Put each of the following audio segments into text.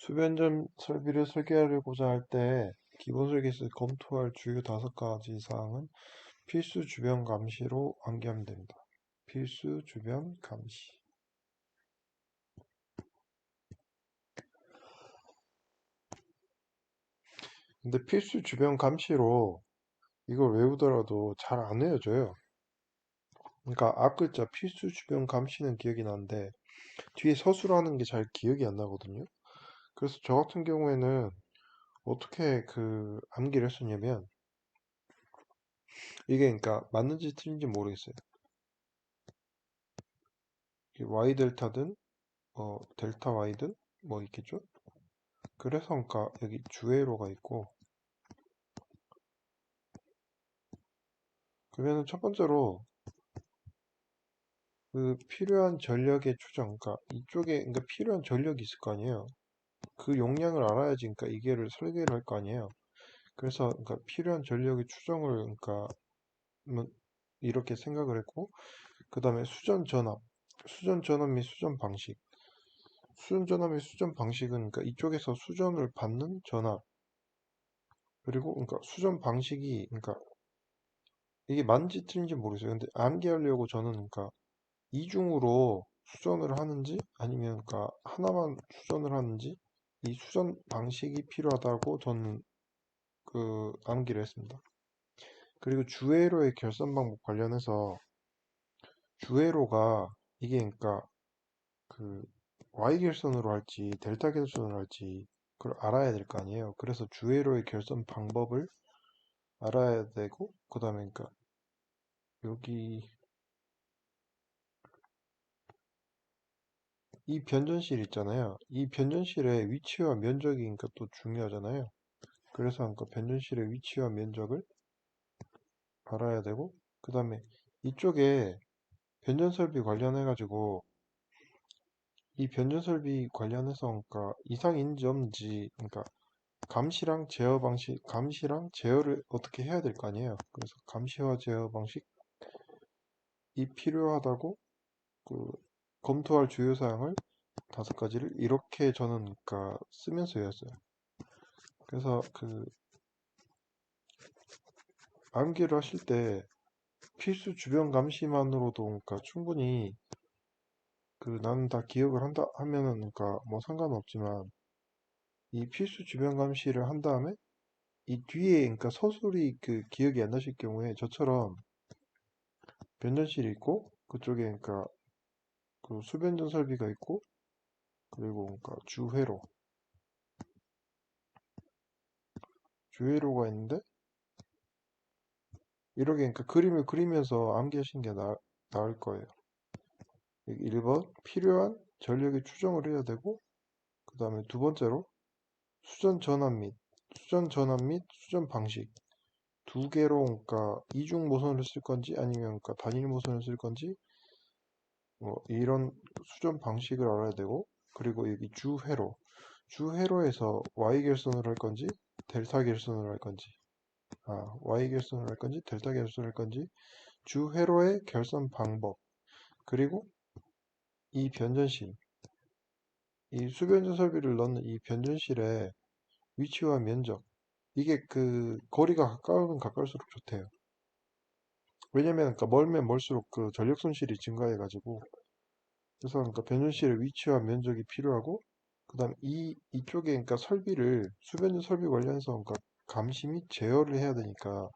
수변전 설비를 설계하려고자 할때 기본 설계에서 검토할 주요 다섯 가지 사항은 필수 주변 감시로 암기하면 됩니다. 필수 주변 감시. 근데 필수 주변 감시로 이걸 외우더라도 잘 안 외워져요. 그러니까 앞 글자 필수 주변 감시는 기억이 나는데 뒤에 서술하는 게 잘 기억이 안 나거든요. 그래서 저 같은 경우에는 어떻게 그 암기를 했었냐면 이게 그러니까 맞는지 틀린지 모르겠어요. y 델타든 어 델타 y든 뭐 있겠죠? 그래서 그러니까 여기 주회로가 있고 그러면은 첫 번째로 그 필요한 전력의 추정, 그러니까 이쪽에 그러니까 필요한 전력이 있을 거 아니에요. 그 용량을 알아야지 그러니까 이게를 설계를 할 거 아니에요. 그래서 그러니까 필요한 전력의 추정을 그러니까 뭐 이렇게 생각을 했고 그 다음에 수전 전압, 수전 전압 및 수전 방식. 수전 전압 및 수전 방식은 그러니까 이쪽에서 수전을 받는 전압 그리고 그러니까 수전 방식이 그러니까 이게 맞는지 틀린지 모르겠어요. 근데 암기하려고 저는 그러니까 이중으로 수전을 하는지 아니면 그러니까 하나만 수전을 하는지 이 수전 방식이 필요하다고 저는 그 암기를 했습니다. 그리고 주회로의 결선 방법 관련해서 주회로가 이게 그러니까 그 Y 결선으로 할지 델타 결선으로 할지 그걸 알아야 될 거 아니에요. 그래서 주회로의 결선 방법을 알아야 되고 그 다음에 그러니까 여기 이 변전실 있잖아요. 이 변전실의 위치와 면적이 그러니까 또 중요하잖아요. 그래서 그러니까 변전실의 위치와 면적을 알아야 되고 그 다음에 이쪽에 변전 설비 관련해 가지고 이 변전 설비 관련해서 그러니까 이상 인지 없는지 그러니까 감시랑 제어 방식 감시랑 제어를 어떻게 해야 될 거 아니에요. 그래서 감시와 제어 방식 이 필요하다고 그 검토할 주요 사항을 다섯 가지를 이렇게 저는 그러니까 쓰면서 외웠어요. 그래서 그 암기를 하실 때 필수 주변 감시만으로도 그러니까 충분히 그 나는 다 기억을 한다 하면은 그러니까 뭐 상관없지만 이 필수 주변 감시를 한 다음에 이 뒤에 그러니까 서술이 그 기억이 안 나실 경우에 저처럼 변전실이 있고 그쪽에 그러니까 그 수변전 설비가 있고 그리고 그러니까 주회로. 주회로가 있는데? 이렇게 그러니까 그림을 그리면서 암기하시는 게 나, 나을 거예요. 1번 필요한 전력의 추정을 해야 되고 그 다음에 두 번째로 수전 전압 및 수전 전압 및 수전 방식. 두 개로 그러니까 이중 모선을 쓸 건지 아니면 그러니까 단일 모선을 쓸 건지 뭐 이런 수전 방식을 알아야 되고 그리고 여기 주회로 주회로에서 y 결선을 할 건지 델타 결선을 할 건지 아 y 결선을 할 건지 델타 결선을 할 건지 주회로의 결선 방법 그리고 이 변전실 이 수변전 설비를 넣는 이 변전실의 위치와 면적 이게 그 거리가 가까우면 가까울수록 좋대요. 왜냐면 그러니까 멀면 멀수록 그 전력 손실이 증가해 가지고 그래서 그러니까 변전실의 위치와 면적이 필요하고 그다음 이 이쪽에 그러니까 설비를 수변전 설비 관련해서 그러니까 감시 및 제어를 해야 되니까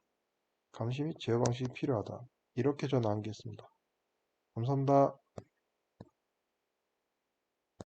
감시 및 제어 방식이 필요하다. 이렇게 저는 암기했습니다. 감사합니다.